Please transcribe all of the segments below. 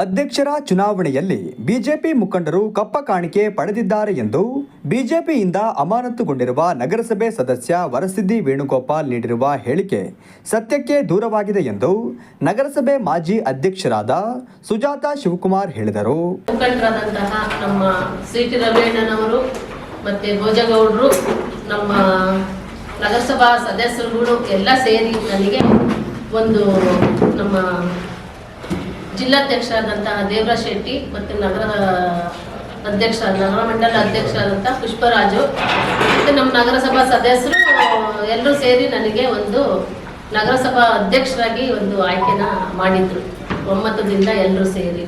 ಅಧ್ಯಕ್ಷರ ಚುನಾವಣೆಯಲ್ಲಿ ಬಿಜೆಪಿ ಮುಖಂಡರು ಕಪ್ಪ ಕಾಣಿಕೆ ಪಡೆದಿದ್ದಾರೆ ಎಂದು ಬಿಜೆಪಿಯಿಂದ ಅಮಾನತುಗೊಂಡಿರುವ ನಗರಸಭೆ ಸದಸ್ಯ ವರಸಿದ್ದಿ ವೇಣುಗೋಪಾಲ್ ನೀಡಿರುವ ಹೇಳಿಕೆ ಸತ್ಯಕ್ಕೆ ದೂರವಾಗಿದೆ ಎಂದು ನಗರಸಭೆ ಮಾಜಿ ಅಧ್ಯಕ್ಷರಾದ ಸುಜಾತಾ ಶಿವಕುಮಾರ್ ಹೇಳಿದರು. ನಮ್ಮ ಮತ್ತು ಭೋಜಗೌಡರು, ನಮ್ಮ ನಗರಸಭಾ ಸದಸ್ಯರುಗಳು ಎಲ್ಲ ಸೇರಿ ನನಗೆ ಒಂದು ನಮ್ಮ ಜಿಲ್ಲಾಧ್ಯಕ್ಷರಾದಂತಹ ದೇವರಾಜ್ ಶೆಟ್ಟಿ ಮತ್ತು ನಗರ ಅಧ್ಯಕ್ಷ, ನಗರ ಮಂಡಲ ಅಧ್ಯಕ್ಷರಾದಂತಹ ಪುಷ್ಪರಾಜು ಮತ್ತು ನಮ್ಮ ನಗರಸಭಾ ಸದಸ್ಯರು ಎಲ್ಲರೂ ಸೇರಿ ನನಗೆ ಒಂದು ನಗರಸಭಾ ಅಧ್ಯಕ್ಷರಾಗಿ ಒಂದು ಆಯ್ಕೆನ ಮಾಡಿದ್ರು. ಒಮ್ಮತದಿಂದ ಎಲ್ಲರೂ ಸೇರಿ.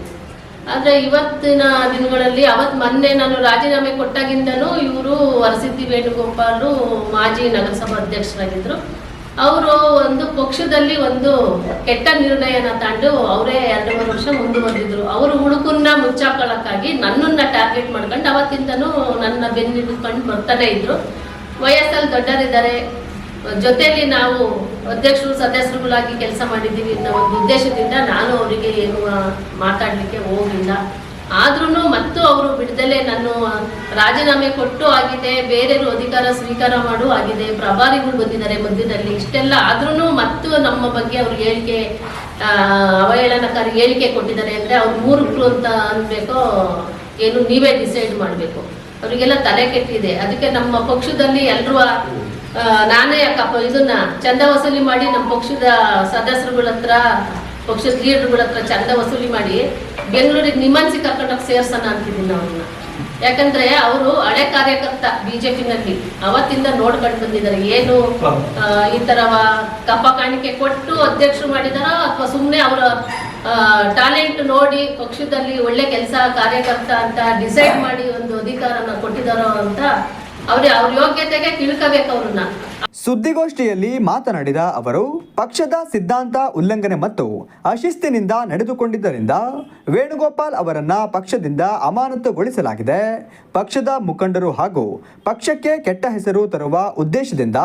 ಆದರೆ ಇವತ್ತಿನ ದಿನಗಳಲ್ಲಿ ಅವತ್ತು ಮೊನ್ನೆ ನಾನು ರಾಜೀನಾಮೆ ಕೊಟ್ಟಾಗಿಂದನೂ ಇವರು ವರಸಿದ್ದಿ ವೇಣುಗೋಪಾಲು ಮಾಜಿ ನಗರಸಭಾ ಅಧ್ಯಕ್ಷರಾಗಿದ್ದರು ಅವರು ಒಂದು ಪಕ್ಷದಲ್ಲಿ ಒಂದು ಕೆಟ್ಟ ನಿರ್ಣಯನ ತಂಡು ಅವರೇ ಎರಡು ಮೂರು ವರ್ಷ ಮುಂದುವರೆದಿದ್ರು ಅವರು ಹುಡುಕನ್ನ ಮುಚ್ಚಾಕೊಳ್ಳೋಕ್ಕಾಗಿ ನನ್ನನ್ನ ಟಾರ್ಗೆಟ್ ಮಾಡ್ಕೊಂಡು ಅವತ್ತಿಂದನೂ ನನ್ನ ಬೆನ್ನಿಡ್ಕೊಂಡು ಬರ್ತಾನೆ ಇದ್ರು. ವಯಸ್ಸಲ್ಲಿ ದೊಡ್ಡರಿದ್ದಾರೆ. ಜೊತೆಯಲ್ಲಿ ನಾವು ಅಧ್ಯಕ್ಷರು, ಸದಸ್ಯರುಗಳಾಗಿ ಕೆಲಸ ಮಾಡಿದ್ದೀವಿ ಅನ್ನೋ ಒಂದು ಉದ್ದೇಶದಿಂದ ನಾನು ಅವರಿಗೆ ಏನು ಮಾತಾಡಲಿಕ್ಕೆ ಹೋಗಿಲ್ಲ. ಆದ್ರೂ ಮತ್ತು ಅವರು ಬಿಡದಲೆ ನಾನು ರಾಜೀನಾಮೆ ಕೊಟ್ಟು ಆಗಿದೆ, ಬೇರೆಯವರು ಅಧಿಕಾರ ಸ್ವೀಕಾರ ಮಾಡು ಆಗಿದೆ, ಪ್ರಭಾರಿಗಳು ಬಂದಿದ್ದಾರೆ ಮಧ್ಯದಲ್ಲಿ ಇಷ್ಟೆಲ್ಲ ಆದ್ರೂ ಮತ್ತು ನಮ್ಮ ಬಗ್ಗೆ ಅವ್ರು ಹೇಳಿಕೆ ಅವಹೇಳನಕಾರಿ ಹೇಳಿಕೆ ಕೊಟ್ಟಿದ್ದಾರೆ ಅಂದರೆ ಅವ್ರು ಮೂರ್ಖರು ಅಂತ ಅನ್ಬೇಕು, ಏನು ನೀವೇ ಡಿಸೈಡ್ ಮಾಡಬೇಕು. ಅವರಿಗೆಲ್ಲ ತಲೆ ಕೆಟ್ಟಿದೆ. ಅದಕ್ಕೆ ನಮ್ಮ ಪಕ್ಷದಲ್ಲಿ ಎಲ್ಲರೂ ನಾನೇ ಯಾಕಪ್ಪ ಇದನ್ನ ಚಂದ ವಸೂಲಿ ಮಾಡಿ ನಮ್ಮ ಪಕ್ಷದ ಸದಸ್ಯರುಗಳ ಹತ್ರ ಪಕ್ಷದ ಲೀಡರ್ಗಳ ಹತ್ರ ಚಂದ ವಸೂಲಿ ಮಾಡಿ ಬೆಂಗಳೂರಿಗೆ ನಿಮ್ಮನ್ಸಿ ಕರ್ಕೊಂಡೋಗಿ ಸೇರ್ಸೋಣ ಅಂತಿದ್ದೀನಿ ಅವ್ರನ್ನ ಯಾಕಂದ್ರೆ ಅವರು ಹಳೆ ಕಾರ್ಯಕರ್ತ ಬಿಜೆಪಿನಲ್ಲಿ ಅವತ್ತಿಂದ ನೋಡ್ಕೊಂಡು ಬಂದಿದ್ದಾರೆ. ಏನು ಈ ತರ ಕಪ್ಪ ಕಾಣಿಕೆ ಕೊಟ್ಟು ಅಧ್ಯಕ್ಷರು ಮಾಡಿದಾರ? ಅಥವಾ ಸುಮ್ಮನೆ ಅವರ ಟ್ಯಾಲೆಂಟ್ ನೋಡಿ ಪಕ್ಷದಲ್ಲಿ ಒಳ್ಳೆ ಕೆಲಸ, ಕಾರ್ಯಕರ್ತ ಅಂತ ಡಿಸೈಡ್ ಮಾಡಿ ಒಂದು ಅಧಿಕಾರನ ಕೊಟ್ಟಿದಾರೋ ಅಂತ ಅವ್ರಿಗೆ ಅವ್ರ ಯೋಗ್ಯತೆಗೆ ತಿಳ್ಕೋಬೇಕು ಅವ್ರನ್ನ. ಸುದ್ದಿಗೋಷ್ಠಿಯಲ್ಲಿ ಮಾತನಾಡಿದ ಅವರು, ಪಕ್ಷದ ಸಿದ್ಧಾಂತ ಉಲ್ಲಂಘನೆ ಮತ್ತು ಅಶಿಸ್ತಿನಿಂದ ನಡೆದುಕೊಂಡಿದ್ದರಿಂದ ವೇಣುಗೋಪಾಲ್ ಅವರನ್ನ ಪಕ್ಷದಿಂದ ಅಮಾನತುಗೊಳಿಸಲಾಗಿದೆ. ಪಕ್ಷದ ಮುಖಂಡರು ಹಾಗೂ ಪಕ್ಷಕ್ಕೆ ಕೆಟ್ಟ ಹೆಸರು ತರುವ ಉದ್ದೇಶದಿಂದ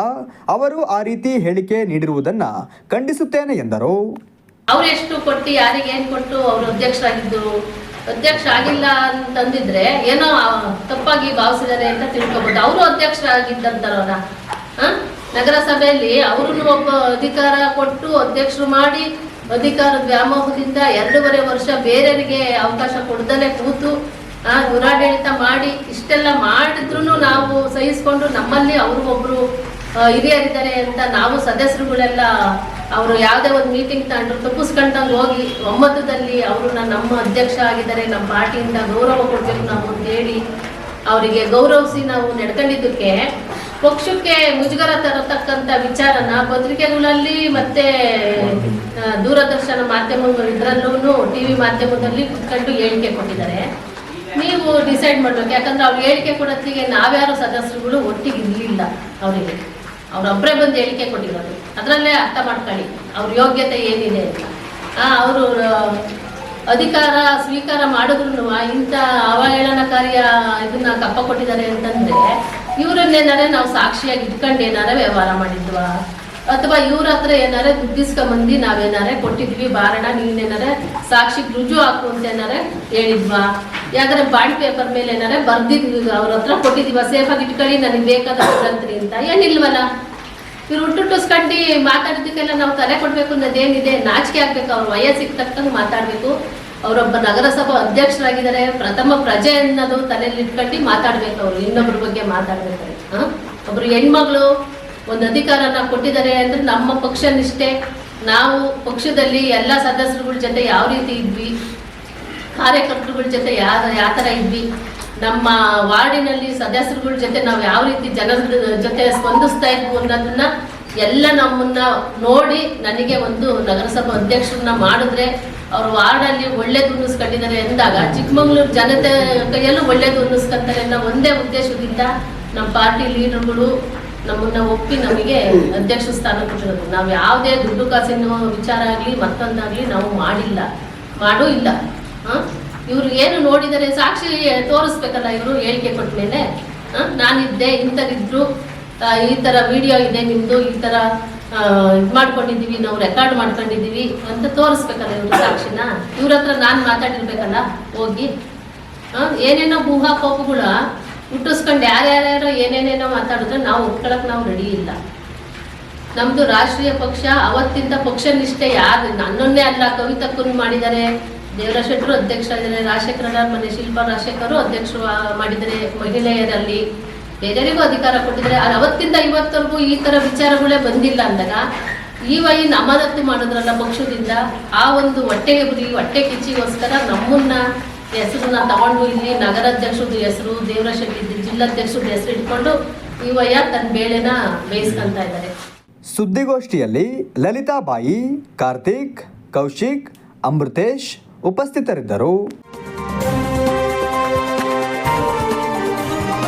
ಅವರು ಆ ರೀತಿ ಹೇಳಿಕೆ ನೀಡಿರುವುದನ್ನು ಖಂಡಿಸುತ್ತೇನೆ ಎಂದರು. ಅವ್ರು ಎಷ್ಟು ಕೊಟ್ಟು, ಯಾರಿಗೆ ಏನ್ ಕೊಟ್ಟು ಅವರು ಅಧ್ಯಕ್ಷರಾಗಿದ್ದು, ಅಧ್ಯಕ್ಷ ಆಗಿಲ್ಲ ಅಂತಂದಿದ್ರೆ ಏನೋ ತಪ್ಪಾಗಿ ಭಾವಿಸಿದ್ದಾರೆ ಅಂತ ತಿಳ್ಕೊಬೋದು. ಅವರು ಅಧ್ಯಕ್ಷರಾಗಿದ್ದಂತಾರವ್ರ ನಗರಸಭೆಯಲ್ಲಿ ಅವ್ರನ್ನು ಒಬ್ಬ ಅಧಿಕಾರ ಕೊಟ್ಟು ಅಧ್ಯಕ್ಷರು ಮಾಡಿ ಅಧಿಕಾರದ ವ್ಯಾಮೋಹದಿಂದ ಎರಡೂವರೆ ವರ್ಷ ಬೇರೆಯವರಿಗೆ ಅವಕಾಶ ಕೊಡ್ದಲೇ ಕೂತು ದುರಾಡಳಿತ ಮಾಡಿ ಇಷ್ಟೆಲ್ಲ ಮಾಡಿದ್ರು ನಾವು ಸಹಿಸ್ಕೊಂಡು ನಮ್ಮಲ್ಲಿ ಅವರು ಒಬ್ರು ಆ, ಹಿರಿಯರಿದ್ದಾರೆ ಅಂತ ನಾವು ಸದಸ್ಯರುಗಳೆಲ್ಲ ಅವರು ಯಾವುದೇ ಒಂದು ಮೀಟಿಂಗ್ ತಗೊಂಡ್ರು ತಪ್ಪಿಸ್ಕೊಂಡಂಗೆ ಹೋಗಿ ಒಮ್ಮತದಲ್ಲಿ ಅವ್ರನ್ನ ನಮ್ಮ ಅಧ್ಯಕ್ಷ ಆಗಿದ್ದಾರೆ ನಮ್ಮ ಪಾರ್ಟಿಯಿಂದ ಗೌರವ ಕೊಡ್ಬೇಕು ನಾವು ಅಂತ ಹೇಳಿ ಅವರಿಗೆ ಗೌರವಿಸಿ ನಾವು ನಡ್ಕೊಂಡಿದ್ದಕ್ಕೆ ಪಕ್ಷಕ್ಕೆ ಮುಜುಗರ ತರತಕ್ಕಂತ ವಿಚಾರನ ಪತ್ರಿಕೆಗಳಲ್ಲಿ ಮತ್ತೆ ದೂರದರ್ಶನ ಮಾಧ್ಯಮಗಳು ಇದರಲ್ಲೂ ಟಿವಿ ಮಾಧ್ಯಮದಲ್ಲಿ ಕುತ್ಕೊಂಡು ಹೇಳಿಕೆ ಕೊಟ್ಟಿದ್ದಾರೆ. ನೀವು ಡಿಸೈಡ್ ಮಾಡಬೇಕು. ಯಾಕಂದ್ರೆ ಅವ್ರು ಹೇಳಿಕೆ ಕೊಡೋತ್ತಿಗೆ ನಾವ್ಯಾರು ಸದಸ್ಯರುಗಳು ಒಟ್ಟಿಗೆ ಇರಲಿಲ್ಲ ಅವರಿಗೆ. ಅವ್ರೊಬ್ಬರೇ ಬಂದು ಹೇಳಿಕೆ ಕೊಟ್ಟಿರೋದು. ಅದರಲ್ಲೇ ಅರ್ಥ ಮಾಡ್ಕೊಳ್ಳಿ. ಅವ್ರ ಯೋಗ್ಯತೆ ಏನಿದೆ ಅಂತ. ಅವರು ಅಧಿಕಾರ ಸ್ವೀಕಾರ ಮಾಡಿದ್ರು ಇಂಥ ಅವಹೇಳನಕಾರಿಯ ಇದನ್ನ ಕಪ್ಪ ಕೊಟ್ಟಿದ್ದಾರೆ ಅಂತಂದ್ರೆ ಇವರನ್ನೇನಾರೆ ನಾವು ಸಾಕ್ಷಿಯಾಗಿ ಇಟ್ಕೊಂಡು ಏನಾರ ವ್ಯವಹಾರ ಮಾಡಿದ್ವಾ? ಅಥವಾ ಇವ್ರ ಹತ್ರ ಏನಾರೆ ದುಡ್ಡಿಸ್ಕೊಂಬಂದು ನಾವೇನಾರೆ ಕೊಟ್ಟಿದ್ವಿ, ಬಾರಣ ನೀನೇನಾರೆ ಸಾಕ್ಷಿಗೆ ರುಜು ಹಾಕು ಅಂತ ಏನಾರೆ ಹೇಳಿದ್ವಾ? ಯಾಕಂದ್ರೆ ಬಾಂಡ್ ಪೇಪರ್ ಮೇಲೆ ಏನಾರೆ ಬರ್ದಿದ್ವಿ ಅವ್ರ ಹತ್ರ ಕೊಟ್ಟಿದೀವ ಸೇಫಾಗಿ ಇಟ್ಕೊಳ್ಳಿ, ನನಗೆ ಬೇಕಾದ ಅಂತ. ಏನಿಲ್ವಲ್ಲ? ಇವ್ರು ಹುಟ್ಟುಟ್ಟಿಸ್ಕೊಂಡು ಮಾತಾಡಿದ್ದಕ್ಕೆಲ್ಲ ನಾವು ತಲೆ ಕೊಡ್ಬೇಕು ಅನ್ನೋದೇನಿದೆ ನಾಚಿಕೆ ಆಗ್ಬೇಕು, ಅವ್ರ ವಯಸ್ಸಿಗೆ ತಕ್ಕಂಗೆ ಮಾತಾಡ್ಬೇಕು. ಅವರೊಬ್ಬ ನಗರಸಭಾ ಅಧ್ಯಕ್ಷರಾಗಿದ್ದಾರೆ, ಪ್ರಥಮ ಪ್ರಜೆ ಅನ್ನೋದು ತಲೆಯಲ್ಲಿ ಇಟ್ಕೊಂಡು ಮಾತಾಡ್ಬೇಕು ಅವರು, ಇನ್ನೊಬ್ರ ಬಗ್ಗೆ ಮಾತಾಡ್ಬೇಕು. ಹ? ಒಬ್ರು ಹೆಣ್ಮಗಳು ಒಂದು ಅಧಿಕಾರನ ಕೊಟ್ಟಿದ್ದಾರೆ ಅಂದ್ರೆ ನಮ್ಮ ಪಕ್ಷ ನಿಷ್ಠೆ. ನಾವು ಪಕ್ಷದಲ್ಲಿ ಎಲ್ಲ ಸದಸ್ಯರುಗಳ ಜೊತೆ ಯಾವ ರೀತಿ ಇದ್ವಿ? ಕಾರ್ಯಕರ್ತರುಗಳ ಜೊತೆ ಯಾವ ಯಾವ ಥರ ಇದ್ವಿ? ನಮ್ಮ ವಾರ್ಡಿನಲ್ಲಿ ಸದಸ್ಯರುಗಳ ಜೊತೆ ನಾವು ಯಾವ ರೀತಿ ಜನರ ಜೊತೆ ಸ್ಪಂದಿಸ್ತಾ ಇದ್ವು ಅನ್ನೋದನ್ನ ಎಲ್ಲ ನಮ್ಮನ್ನ ನೋಡಿ ನನಗೆ ಒಂದು ನಗರಸಭಾ ಅಧ್ಯಕ್ಷರನ್ನ ಮಾಡಿದ್ರೆ ಅವ್ರ ವಾರ್ಡಲ್ಲಿ ಒಳ್ಳೇದು ಉನ್ನಿಸ್ಕೊಂಡಿದ್ದಾರೆ ಎಂದಾಗ ಚಿಕ್ಕಮಗಳೂರು ಜನತೆ ಕೈಯಲ್ಲೂ ಒಳ್ಳೇದು ಉನ್ನಿಸ್ಕೊಂತಾರೆ ಅನ್ನೋ ಒಂದೇ ಉದ್ದೇಶದಿಂದ ನಮ್ಮ ಪಾರ್ಟಿ ಲೀಡರ್ಗಳು ನಮ್ಮನ್ನ ಒಪ್ಪಿ ನಮಗೆ ಅಧ್ಯಕ್ಷ ಸ್ಥಾನ ಕೊಟ್ಟಿರೋದು. ನಾವು ಯಾವುದೇ ದುಡ್ಡು ಕಾಸಿನ ವಿಚಾರ ಆಗಲಿ ಮತ್ತೊಂದಾಗಲಿ ನಾವು ಮಾಡಿಲ್ಲ. ಮಾಡೂ ಇಲ್ಲ? ಇವ್ರು ಏನು ನೋಡಿದರೆ ಸಾಕ್ಷಿ ತೋರಿಸ್ಬೇಕಲ್ಲ ಇವರು ಹೇಳಿಕೆ ಕೊಟ್ಟ ಮೇಲೆ ನಾನಿದ್ದೆ ಇಂಥದಿದ್ರು ಆ, ಈ ಥರ ವಿಡಿಯೋ ಇದೆ ನಿಮ್ಮದು ಈ ಥರ ಇದು ಮಾಡ್ಕೊಂಡಿದ್ದೀವಿ ನಾವು ರೆಕಾರ್ಡ್ ಮಾಡ್ಕೊಂಡಿದ್ದೀವಿ ಅಂತ ತೋರಿಸ್ಬೇಕಲ್ಲ ಇವರು ಸಾಕ್ಷಿನ? ಇವ್ರ ಹತ್ರ ನಾನು ಮಾತಾಡಿರ್ಬೇಕಲ್ಲ ಹೋಗಿ ಏನೇನೋ ಏನೇನೋ ಊಹಾಪೋಪಗಳ ಹುಟ್ಟಿಸ್ಕೊಂಡು ಯಾರ್ಯಾರ್ಯಾರೋ ಏನೇನೇನೋ ಮಾತಾಡಿದ್ರೆ ನಾವು ಒಪ್ಕೊಳ್ಳೋಕೆ ನಾವು ರೆಡಿ ಇಲ್ಲ. ನಮ್ಮದು ರಾಷ್ಟ್ರೀಯ ಪಕ್ಷ ಅವತ್ತಿಂದ ಪಕ್ಷ ನಿಷ್ಠೆ ಯಾರು ನನ್ನನ್ನೇ ಅಲ್ಲ ಕವಿತಕ್ಕೂ ಮಾಡಿದ್ದಾರೆ ದೇವರ ಶೆಟ್ಟರು ಅಧ್ಯಕ್ಷರಾಗಿದ್ದಾರೆ ರಾಜಶೇಖರ ಮನೆ, ಶಿಲ್ಪ ರಾಜಶೇಖರು ಅಧ್ಯಕ್ಷರು ಮಾಡಿದರೆ ಮಹಿಳೆಯರಲ್ಲಿ. ಬೇರೆಯವರಿಗೂ ಅಧಿಕಾರ ಕೊಟ್ಟಿದ್ದಾರೆ. ಅವತ್ತಿಂದ ಇವತ್ತವರೆಗೂ ಈ ತರ ವಿಚಾರಗಳೇ ಬಂದಿಲ್ಲ ಅಂದಾಗ, ಈ ವೈ ಅಮಾನತು ಮಾಡಿದ್ರಲ್ಲ ಪಕ್ಷದಿಂದ, ಆ ಒಂದು ಹೊಟ್ಟೆಗೆ ಬುರಿ ಹೊಟ್ಟೆ ಕಿಚ್ಚಿಗೋಸ್ಕರ ನಮ್ಮನ್ನ ಹೆಸರನ್ನ ತಗೊಂಡು ಇಲ್ಲಿ ನಗರಾಧ್ಯಕ್ಷರದ ಹೆಸರು ದೇವರ ಶೆಟ್ಟಿ ಜಿಲ್ಲಾಧ್ಯಕ್ಷದ ಹೆಸರು ಇಟ್ಕೊಂಡು ಈ ವಯ್ಯ ತನ್ನ ಬೇಳೆನ ಬೇಯಿಸ್ಕೊಂತ ಇದ್ದಾರೆ. ಸುದ್ದಿಗೋಷ್ಠಿಯಲ್ಲಿ ಲಲಿತಾಬಾಯಿ, ಕಾರ್ತಿಕ್, ಕೌಶಿಕ್, ಅಮೃತೇಶ್ ಉಪಸ್ಥಿತರಿದ್ದರು.